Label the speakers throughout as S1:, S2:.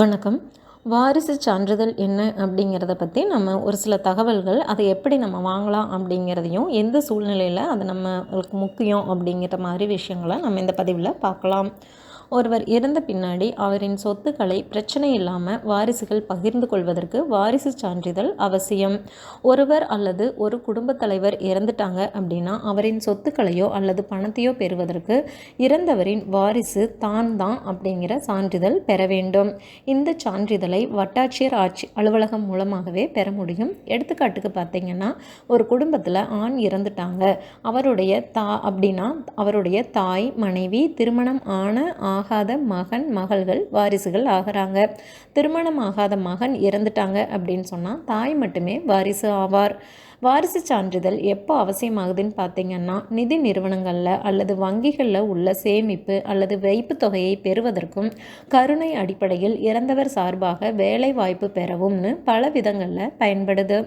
S1: வணக்கம். வாரிசு சான்றிதழ் என்ன அப்படிங்கிறத பற்றி நம்ம ஒரு சில தகவல்கள் அதை எப்படி நம்ம வாங்கலாம் அப்படிங்கிறதையும் எந்த சூழ்நிலையில் அது நம்மளுக்கு முக்கியம் அப்படிங்கிற மாதிரி விஷயங்களை நம்ம இந்த பதிவில் பார்க்கலாம். ஒருவர் இறந்த பின்னாடி அவரின் சொத்துக்களை பிரச்சனை இல்லாமல் வாரிசுகள் பகிர்ந்து கொள்வதற்கு வாரிசு சான்றிதழ் அவசியம். ஒருவர் அல்லது ஒரு குடும்பத் தலைவர் இறந்துட்டாங்க அப்படின்னா அவரின் சொத்துக்களையோ அல்லது பணத்தையோ பெறுவதற்கு இறந்தவரின் வாரிசு தான் தான் அப்படிங்கிற சான்றிதழ் பெற வேண்டும். இந்த சான்றிதழை வட்டாட்சியர் ஆட்சி அலுவலகம் மூலமாகவே பெற முடியும். எடுத்துக்காட்டுக்கு பார்த்தீங்கன்னா ஒரு குடும்பத்தில் ஆண் இறந்துட்டாங்க. அவருடைய தா அப்படின்னா அவருடைய தாய் மனைவி திருமணம் ஆன ஆகாத மகன் மகள்கள் வாரிசுகள் ஆகிறாங்க. திருமணம் ஆகாத மகன் இறந்துட்டாங்க அப்படின்னு சொன்னால் தாய் மட்டுமே வாரிசு ஆவார். வாரிசு சான்றிதழ் எப்போ அவசியமாகுதுன்னு பார்த்தீங்கன்னா நிதி நிறுவனங்களில் அல்லது வங்கிகளில் உள்ள சேமிப்பு அல்லது வைப்பு தொகையை பெறுவதற்கும் கருணை அடிப்படையில் இறந்தவர் சார்பாக வேலை வாய்ப்பு பெறவும்னு பல விதங்களில் பயன்படுது.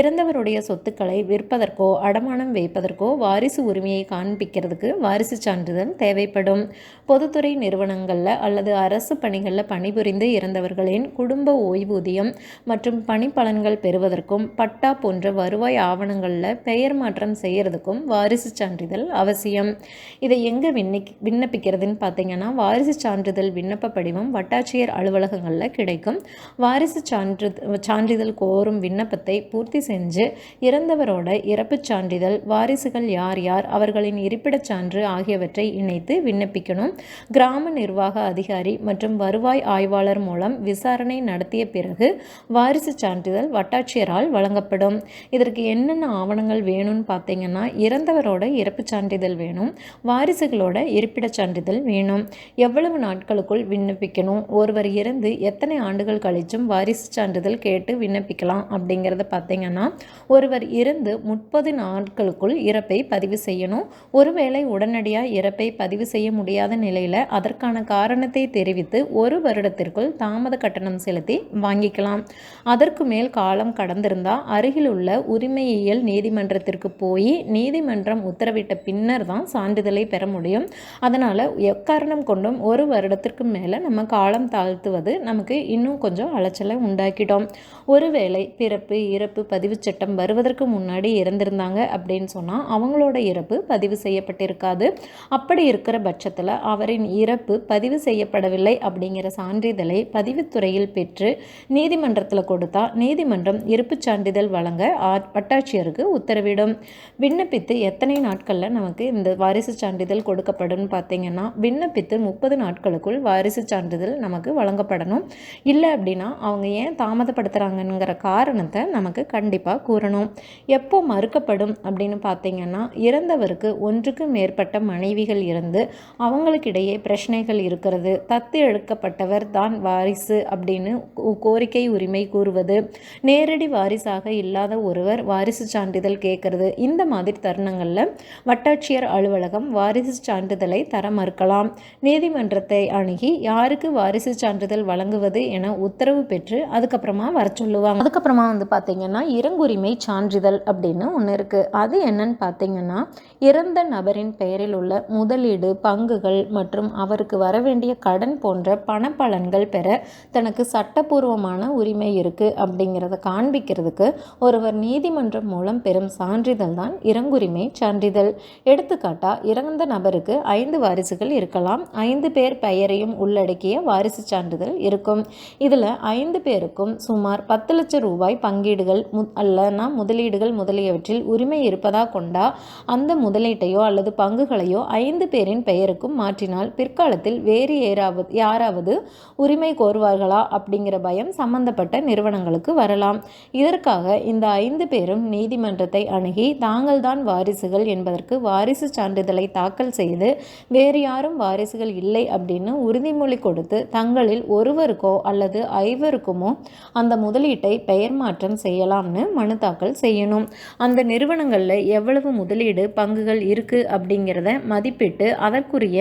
S1: இறந்தவருடைய சொத்துக்களை விற்பதற்கோ அடமானம் வைப்பதற்கோ வாரிசு உரிமையை காண்பிக்கிறதுக்கு வாரிசு சான்றிதழ் தேவைப்படும். பொதுத்துறை நிறுவனங்களில் அல்லது அரசு பணிகளில் பணிபுரிந்து இறந்தவர்களின் குடும்ப ஓய்வூதியம் மற்றும் பணிப்பலன்கள் பெறுவதற்கும் பட்டா போன்ற வருவாய் ஆவணங்களில் பெயர் மாற்றம் செய்கிறதுக்கும் வாரிசு சான்றிதழ் அவசியம். இதை எங்கே விண்ணி விண்ணப்பிக்கிறதுன்னு பார்த்தீங்கன்னா வாரிசு சான்றிதழ் விண்ணப்ப படிவம் வட்டாட்சியர் அலுவலகங்களில் கிடைக்கும். வாரிசு சான்று சான்றிதழ் கோரும் விண்ணப்பத்தை பூர்த்தி செஞ்சு இறந்தவரோட இறப்புச் சான்றிதழ் வாரிசுகள் யார் யார் அவர்களின் இருப்பிடச் சான்று ஆகியவற்றை இணைத்து விண்ணப்பிக்கணும். கிராம நிர்வாக அதிகாரி மற்றும் வருவாய் ஆய்வாளர் மூலம் விசாரணை நடத்திய பிறகு வாரிசு சான்றிதழ் வட்டாட்சியரால் வழங்கப்படும். இதற்கு என்னென்ன ஆவணங்கள் வேணும்னு பார்த்தீங்கன்னா இறந்தவரோட இறப்புச் சான்றிதழ் வேணும் வாரிசுகளோட இருப்பிடச் சான்றிதழ் வேணும். எவ்வளவு நாட்களுக்குள் விண்ணப்பிக்கணும் ஒருவர் இறந்து எத்தனை ஆண்டுகள் கழிச்சும் வாரிசு சான்றிதழ் கேட்டு விண்ணப்பிக்கலாம் அப்படிங்கிறத பார்த்தீங்கன்னா ஒருவர் இறந்து முப்பது நாட்களுக்குள் இறப்பை பதிவு செய்யணும். ஒருவேளை உடனடியாக இறப்பை பதிவு செய்ய முடியாத நிலையில் அதற்கான காரணத்தை தெரிவித்து ஒரு வருடத்திற்குள் தாமத கட்டணம் செலுத்தி வாங்கிக்கலாம். அதற்கு மேல் காலம் கடந்திருந்தால் அருகில் உள்ள உரிமையியல் நீதிமன்றத்திற்கு போய் நீதிமன்றம் உத்தரவிட்ட பின்னர் தான் சான்றிதழை பெற முடியும். அதனால் எக்காரணம் கொண்டும் ஒரு வருடத்திற்கு மேலே நம்ம காலம் தாழ்த்துவது நமக்கு இன்னும் கொஞ்சம் அலைச்சலை உண்டாக்கிட்டோம். ஒருவேளை பிறப்பு இறப்பு பதிவு சட்டம் வருவதற்கு முன்னாடி இறந்திருந்தாங்க அப்படின்னு சொன்னால் அவங்களோட இறப்பு பதிவு செய்யப்பட்டிருக்காது. அப்படி இருக்கிற பட்சத்தில் அவரின் இறப்பு பதிவு செய்யப்படவில்லை அப்படிங்கிற சான்றிதழை பதிவுத்துறையில் பெற்று நீதிமன்றத்தில் கொடுத்தா நீதிமன்றம் இருப்புச் சான்றிதழ் வழங்க வட்டாட்சியருக்கு உத்தரவிடும். விண்ணப்பித்து எத்தனை நாட்களில் நமக்கு இந்த வாரிசு சான்றிதழ் கொடுக்கப்படும் பார்த்தீங்கன்னா விண்ணப்பித்து முப்பது நாட்களுக்குள் வாரிசு சான்றிதழ் நமக்கு வழங்கப்படணும். இல்லை அப்படின்னா அவங்க ஏன் தாமதப்படுத்துகிறாங்கங்கிற காரணத்தை நமக்கு கண்டிப்பாக கூறணும். எப்போ மறுக்கப்படும் அப்படின்னு பார்த்தீங்கன்னா இறந்தவருக்கு ஒன்றுக்கு மேற்பட்ட மனைவிகள் இருந்து அவங்களுக்கிடையே பிரச்சனைகள் இருக்கிறது. தத்து எடுக்கப்பட்டவர் தான் வாரிசு அப்படின்னு கோரிக்கை உரிமை கூறுவது. நேரடி வாரிசாக இல்லாத ஒருவர் வாரிசு சான்றிதழ் கேட்கறது. இந்த மாதிரி தருணங்களில் வட்டாட்சியர் அலுவலகம் வாரிசு சான்றிதழை தர மறுக்கலாம். நீதிமன்றத்தை அணுகி யாருக்கு வாரிசு சான்றிதழ் வழங்குவது என உத்தரவு பெற்று அதுக்கப்புறமா வர சொல்லுவாங்க. அதுக்கப்புறமா வந்து பார்த்தீங்கன்னா இறங்குரிமை சான்றிதழ் அப்படின்னு ஒன்று இருக்குது அது என்னன்னு பார்த்தீங்கன்னா இறந்த நபரின் பெயரில் உள்ள முதலீடு பங்குகள் மற்றும் அவர் அவருக்கு வரவேண்டிய கடன் போன்ற பணப்பலன்கள் பெற தனக்கு சட்டபூர்வமான உரிமை இருக்குது அப்படிங்கிறத காண்பிக்கிறதுக்கு ஒருவர் நீதிமன்றம் மூலம் பெறும் சான்றிதழ் தான் இறங்குரிமை சான்றிதழ். எடுத்துக்காட்டா இறந்த நபருக்கு ஐந்து வாரிசுகள் இருக்கலாம். ஐந்து பேர் பெயரையும் உள்ளடக்கிய வாரிசு சான்றிதழ் இருக்கும். இதில் ஐந்து பேருக்கும் சுமார் பத்து லட்சம் ரூபாய் பங்கீடுகள் மு அல்லனா முதலீடுகள் முதலியவற்றில் உரிமை இருப்பதா கொண்டா அந்த முதலீட்டையோ அல்லது பங்குகளையோ ஐந்து பேரின் பெயருக்கும் மாற்றினால் பிற்காலத்தில் வேறு ஏறாவது யாராவது உரிமை கோருவார்களா அப்படிங்கிற பயம் சம்பந்தப்பட்ட நிறுவனங்களுக்கு வரலாம். இதற்காக இந்த ஐந்து பேரும் நீதிமன்றத்தை அணுகி தாங்கள்தான் வாரிசுகள் என்பதற்கு வாரிசு சான்றிதழை தாக்கல் செய்து வேறு யாரும் வாரிசுகள் இல்லை அப்படின்னு உறுதிமொழி கொடுத்து தங்களில் ஒருவருக்கோ அல்லது ஐவருக்குமோ அந்த முதலீட்டை பெயர் மாற்றம் செய்யலாம்னு மனு தாக்கல் செய்யணும். அந்த நிறுவனங்களில் எவ்வளவு முதலீடு பங்குகள் இருக்குது அப்படிங்கிறத மதிப்பிட்டு அதற்குரிய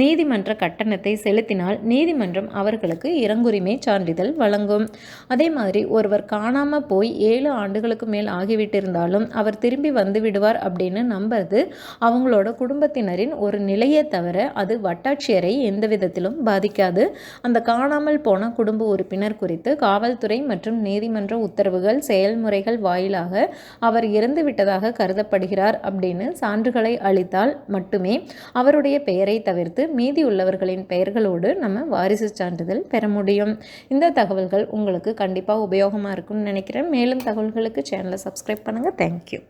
S1: நீதிமன்ற கட்டணத்தை செலுத்தினால் நீதிமன்றம் அவர்களுக்கு இறங்குரிமை சான்றிதழ் வழங்கும். அதே மாதிரி ஒருவர் காணாமல் போய் ஏழு ஆண்டுகளுக்கு மேல் ஆகிவிட்டிருந்தாலும் அவர் திரும்பி வந்து விடுவார் அப்படின்னு நம்புறது அவங்களோட குடும்பத்தினரின் ஒரு நிலையை தவிர அது வட்டாட்சியரை எந்த விதத்திலும் பாதிக்காது. அந்த காணாமல் போன குடும்ப உறுப்பினர் குறித்து காவல்துறை மற்றும் நீதிமன்ற உத்தரவுகள் செயல்முறைகள் வாயிலாக அவர் இறந்து விட்டதாக கருதப்படுகிறார் அப்படின்னு சான்றுகளை அளித்தால் மட்டுமே அவருடைய பெயரை தவிர்த்து மீதி உள்ளவர்களின் பெயர்களோடு நம்ம வாரிசு சான்றிதழ் பெற முடியும். இந்த தகவல்கள் உங்களுக்கு கண்டிப்பாக உபயோகமாக இருக்கும்னு நினைக்கிறேன். மேலும் தகவல்களுக்கு சேனலை சப்ஸ்கிரைப் பண்ணுங்கள் தேங்க்யூ